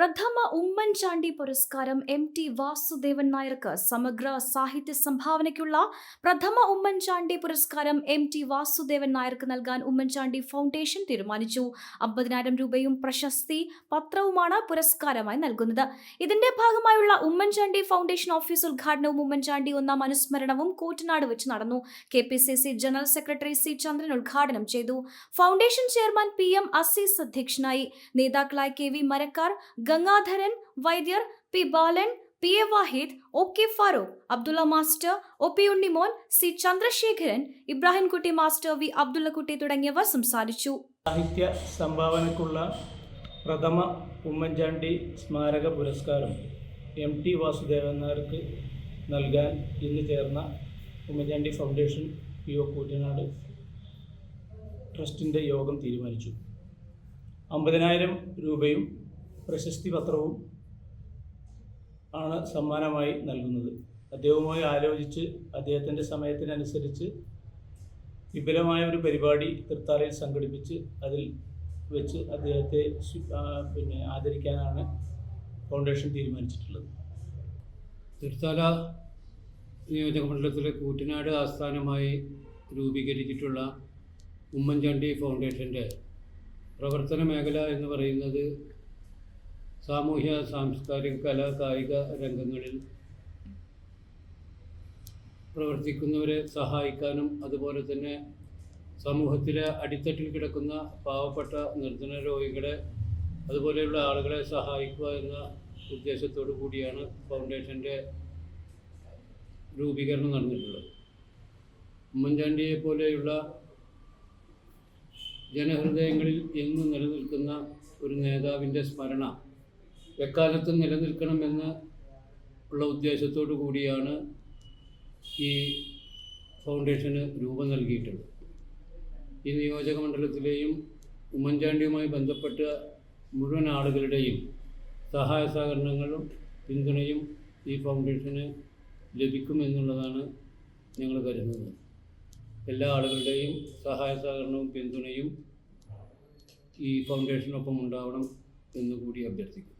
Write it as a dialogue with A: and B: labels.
A: പ്രഥമ ഉമ്മൻചാണ്ടി പുരസ്കാരം M T Vasudevan നായർക്ക് സമഗ്ര സാഹിത്യ സംഭാവനയ്ക്കുള്ള പ്രഥമ ഉമ്മൻചാണ്ടി പുരസ്കാരം എം ടി വാസുദേവൻ നായർക്ക് നൽകാൻ ഉമ്മൻചാണ്ടി ഫൗണ്ടേഷൻ തീരുമാനിച്ചു. അമ്പതിനായിരം രൂപയും പ്രശസ്തി പത്രവുമാണ് പുരസ്കാരമായി നൽകുന്നത്. ഇതിന്റെ ഭാഗമായുള്ള ഉമ്മൻചാണ്ടി ഫൗണ്ടേഷൻ ഓഫീസ് ഉദ്ഘാടനവും ഉമ്മൻചാണ്ടി ഒന്നാം അനുസ്മരണവും കൂറ്റനാട് വെച്ച് നടന്നു. K P C C general secretary C Chandran ഉദ്ഘാടനം ചെയ്തു. Foundation chairman P M Azeez അധ്യക്ഷനായി. നേതാക്കളായ K V Marakkar Gangadharan Vaidyar P. Balan P. A. Wahid O. K. Farooq Abdullah master O. P. Unnimon C. Chandrasekharan Ibrahimkutty master V. Abdullakutty തുടങ്ങിയവർ സംസാരിച്ചു.
B: സാഹിത്യ സംഭാവനക്കുള്ള പ്രഥമ ഉമ്മൻചാണ്ടി സ്മാരക പുരസ്കാരം എം. ടി. വാസുദേവൻ നായർക്ക് നൽകാൻ ഇന്ന് ചേർന്ന Oommen Chandy foundation P. O. Koottanad ട്രസ്റ്റിന്റെ യോഗം തീരുമാനിച്ചു. അമ്പതിനായിരം രൂപയും പ്രശസ്തി പത്രവും ആണ് സമ്മാനമായി നൽകുന്നത്. അദ്ദേഹവുമായി ആലോചിച്ച് അദ്ദേഹത്തിന്റെ സമയത്തിനനുസരിച്ച് വിപുലമായ ഒരു പരിപാടി തൃത്താലയിൽ സംഘടിപ്പിച്ച് അതിൽ വെച്ച് അദ്ദേഹത്തെ പിന്നെ ആദരിക്കാനാണ് ഫൗണ്ടേഷൻ തീരുമാനിച്ചിട്ടുള്ളത്.
C: തൃത്താല നിയോജകമണ്ഡലത്തിലെ കൂറ്റനാട് ആസ്ഥാനമായി രൂപീകരിച്ചിട്ടുള്ള ഉമ്മൻചാണ്ടി ഫൗണ്ടേഷന്റെ പ്രവർത്തന മേഖല എന്ന് പറയുന്നത് സാമൂഹ്യ സാംസ്കാരിക കലാ കായിക രംഗങ്ങളിൽ പ്രവർത്തിക്കുന്നവരെ സഹായിക്കാനും അതുപോലെ തന്നെ സമൂഹത്തിലെ അടിത്തട്ടിൽ കിടക്കുന്ന പാവപ്പെട്ട നിർധന രോഗികളെ അതുപോലെയുള്ള ആളുകളെ സഹായിക്കുക എന്ന ഉദ്ദേശത്തോടു കൂടിയാണ് ഫൗണ്ടേഷന്റെ രൂപീകരണം നടന്നിട്ടുള്ളത്. ഉമ്മൻചാണ്ടിയെ പോലെയുള്ള ജനഹൃദയങ്ങളിൽ എന്നും നിലനിൽക്കുന്ന ഒരു നേതാവിന്റെ സ്മരണ എക്കാലത്തും നിലനിൽക്കണമെന്ന് ഉള്ള ഉദ്ദേശത്തോടു കൂടിയാണ് ഈ ഫൗണ്ടേഷന് രൂപം നൽകിയിട്ടുള്ളത്. ഈ നിയോജക മണ്ഡലത്തിലെയും ഉമ്മൻചാണ്ടിയുമായി ബന്ധപ്പെട്ട മുഴുവൻ ആളുകളുടെയും സഹായ സഹകരണങ്ങളും പിന്തുണയും ഈ ഫൗണ്ടേഷന് ലഭിക്കുമെന്നുള്ളതാണ് ഞങ്ങൾ കരുതുന്നത്. എല്ലാ ആളുകളുടെയും സഹായ സഹകരണവും പിന്തുണയും ഈ ഫൗണ്ടേഷനൊപ്പം ഉണ്ടാവണം എന്നുകൂടി അഭ്യർത്ഥിക്കുന്നു.